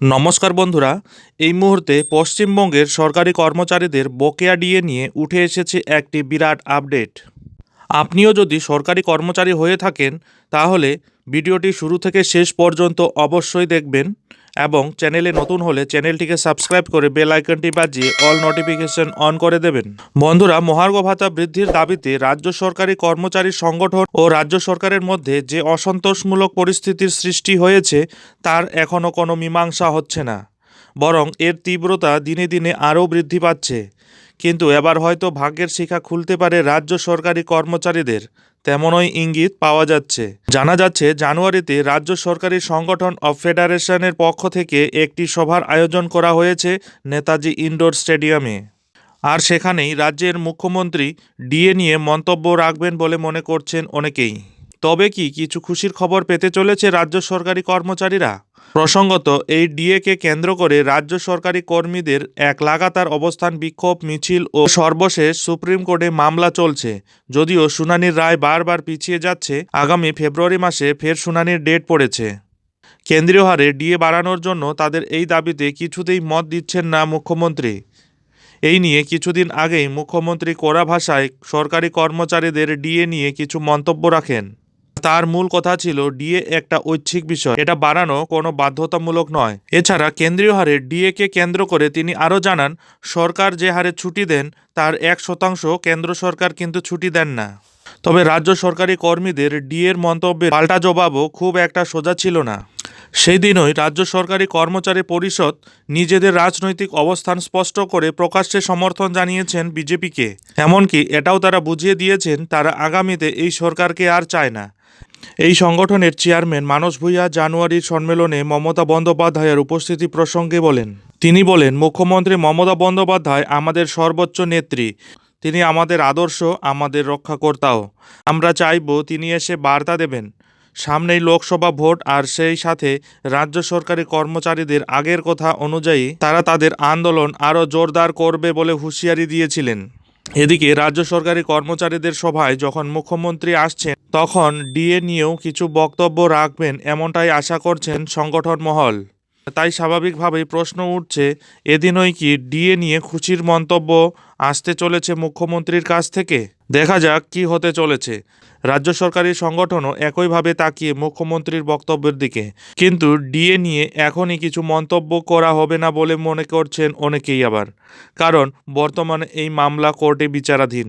নমস্কার বন্ধুরা, এই মুহূর্তে পশ্চিমবঙ্গের সরকারি কর্মচারীদের বকেয়া ডিএ নিয়ে উঠে এসেছে একটি বিরাট আপডেট। আপনিও যদি সরকারি কর্মচারী হয়ে থাকেন, তাহলে ভিডিওটি শুরু থেকে শেষ পর্যন্ত অবশ্যই দেখবেন। এবং চ্যানেলে নতুন হলে চ্যানেলটিকে সাবস্ক্রাইব করে বেল আইকনটি বাজিয়ে অল নোটিফিকেশন অন করে দেবেন। বন্ধুরা, মহার্ঘ ভাতা বৃদ্ধির দাবিতে রাজ্য সরকারি কর্মচারী সংগঠন ও রাজ্য সরকারের মধ্যে যে অসন্তোষমূলক পরিস্থিতির সৃষ্টি হয়েছে, তার এখনও কোনো মীমাংসা হচ্ছে না। বরং এর তীব্রতা দিনে দিনে আরও বৃদ্ধি পাচ্ছে। কিন্তু এবার হয়তো ভাগ্যের শিখা খুলতে পারে রাজ্য সরকারি কর্মচারীদের। তেমনই ইঙ্গিত পাওয়া যাচ্ছে। জানা যাচ্ছে, জানুয়ারিতে রাজ্য সরকারি সংগঠন অফ ফেডারেশনের পক্ষ থেকে একটি সভার আয়োজন করা হয়েছে নেতাজি ইনডোর স্টেডিয়ামে। আর সেখানেই রাজ্যের মুখ্যমন্ত্রী ডিএ নিয়ে মন্তব্য রাখবেন বলে মনে করছেন অনেকেই। তবে কি কিছু খুশির খবর পেতে চলেছে রাজ্য সরকারি কর্মচারীরা? প্রসঙ্গত, এই ডিএকে কেন্দ্র করে রাজ্য সরকারি কর্মীদের এক লাগাতার অবস্থান বিক্ষোভ, মিছিল ও সর্বশেষ সুপ্রিম কোর্টে মামলা চলছে। যদিও শুনানির রায় বারবার পিছিয়ে যাচ্ছে, আগামী ফেব্রুয়ারি মাসে ফের শুনানির ডেট পড়েছে। কেন্দ্রীয় হারে ডিএ বাড়ানোর জন্য তাদের এই দাবিতে কিছুতেই মত দিচ্ছেন না মুখ্যমন্ত্রী। এই নিয়ে কিছুদিন আগেই মুখ্যমন্ত্রী কড়া ভাষায় সরকারি কর্মচারীদের ডিএ নিয়ে কিছু মন্তব্য রাখেন। তার মূল কথা ছিল ডিএ একটা ঐচ্ছিক বিষয়। এটা বাড়ানো কোনো বাধ্যতামূলক নয়। এছাড়া কেন্দ্রীয় হারে ডিএ কে কেন্দ্র করে তিনি আরও জানান, সরকার যে হারে ছুটি দেন, তার এক শতাংশ কেন্দ্র সরকার কিন্তু ছুটি দেন না। তবে রাজ্য সরকারি কর্মীদের ডিএর মন্তব্যের পাল্টা জবাবও খুব একটা সোজা ছিল না। সেই দিনই রাজ্য সরকারি কর্মচারী পরিষদ নিজেদের রাজনৈতিক অবস্থান স্পষ্ট করে প্রকাশ্যে সমর্থন জানিয়েছেন বিজেপিকে। এমনকি এটাও তারা বুঝিয়ে দিয়েছেন, তারা আগামীতে এই সরকারকে আর চায় না। এই সংগঠনের চেয়ারম্যান মানস ভূঁইয়া জানুয়ারির সম্মেলনে মমতা বন্দ্যোপাধ্যায়ের উপস্থিতি প্রসঙ্গে বলেন, তিনি বলেন, মুখ্যমন্ত্রী মমতা বন্দ্যোপাধ্যায় আমাদের সর্বোচ্চ নেত্রী। তিনি আমাদের আদর্শ, আমাদের রক্ষাকর্তাও। আমরা চাইব তিনি এসে বার্তা দেবেন। সামনেই লোকসভা ভোট আর সেই সাথে রাজ্য সরকারি কর্মচারীদের আগের কথা অনুযায়ী তারা তাদের আন্দোলন আরও জোরদার করবে বলে হুঁশিয়ারি দিয়েছিলেন। এদিকে রাজ্য সরকারি কর্মচারীদের সভায় যখন মুখ্যমন্ত্রী আসছেন, তখন ডিএ নিয়েও কিছু বক্তব্য রাখবেন এমনটাই আশা করছেন সংগঠন মহল। তাই স্বাভাবিকভাবেই প্রশ্ন উঠছে, এদিনই কি ডিএ নিয়ে খুশির মন্তব্য আসতে চলেছে মুখ্যমন্ত্রীর কাছ থেকে? দেখা যাক কি হতে চলেছে। রাজ্য সরকারি সংগঠনও একইভাবে তাকিয়ে মুখ্যমন্ত্রীর বক্তব্যের দিকে। কিন্তু ডিএ নিয়ে এখনই কিছু মন্তব্য করা হবে না বলে মনে করছেন অনেকেই আবার। কারণ বর্তমানে এই মামলা কোর্টে বিচারাধীন।